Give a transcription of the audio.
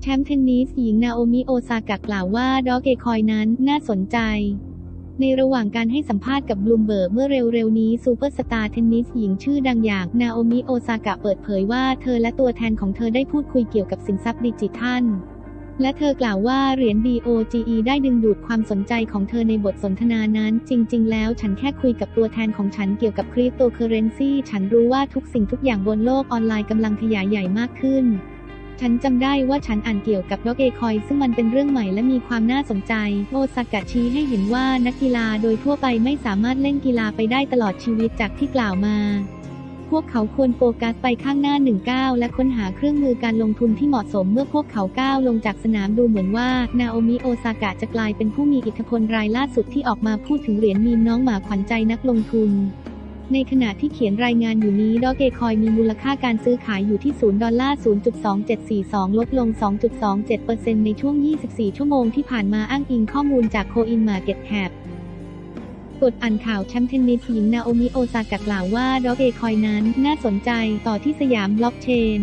แชมป์เทนนิสหญิงนาโอมิโอซากะกล่าวว่าดอเกคอยนั้นน่าสนใจ ในระหว่างการให้สัมภาษณ์กับบลูมเบิร์กเมื่อเร็วๆนี้ซูเปอร์สตาร์เทนนิสหญิงชื่อดังอย่างนาโอมิโอซากะเปิดเผยว่าเธอและตัวแทนของเธอได้พูดคุยเกี่ยวกับสินทรัพย์ดิจิทัลและเธอกล่าวว่าเหรียญ DOGE ได้ดึงดูดความสนใจของเธอในบทสนทนานั้น จริง ๆ แล้วฉันแค่คุยกับตัวแทนของฉันเกี่ยวกับคริปโตเคอเรนซีฉันรู้ว่าทุกสิ่งทุกอย่างบนโลกออนไลน์กำลังขยายใหญ่มากขึ้น ฉันจำได้ว่าฉันอ่านเกี่ยวกับดอกเอคอยซึ่งมันเป็นเรื่องใหม่และมีความน่าสนใจ โอซากะชี้ให้เห็นว่านักกีฬาโดยทั่วไปไม่สามารถเล่นกีฬาไปได้ตลอดชีวิตจากที่กล่าวมา พวกเขาควรโฟกัสไปข้างหน้าหนึ่งก้าวและค้นหาเครื่องมือการลงทุนที่เหมาะสมเมื่อพวกเขาก้าวลงจากสนามดูเหมือนว่า นาโอมิโอซากะจะกลายเป็นผู้มีอิทธิพลรายล่าสุดที่ออกมาพูดถึงเหรียญมีมน้องหมาขวัญใจนักลงทุน ในขณะที่เขียนรายงานอยู่นี้ดอเกคอยมีมูลค่าการซื้อขายอยู่ที่ 0 ดอลลาร์ 0.2742 ลดลง 2.27%ในช่วง 24 ชั่วโมงที่ผ่านมาอ้างอิงข้อมูลจาก Coin Market Cap กดอ่านข่าวแชมป์เทนนิสหญิงนาโอมิโอซากะกล่าวว่าดอเกคอยนั้นน่าสนใจต่อที่สยามบล็อกเชน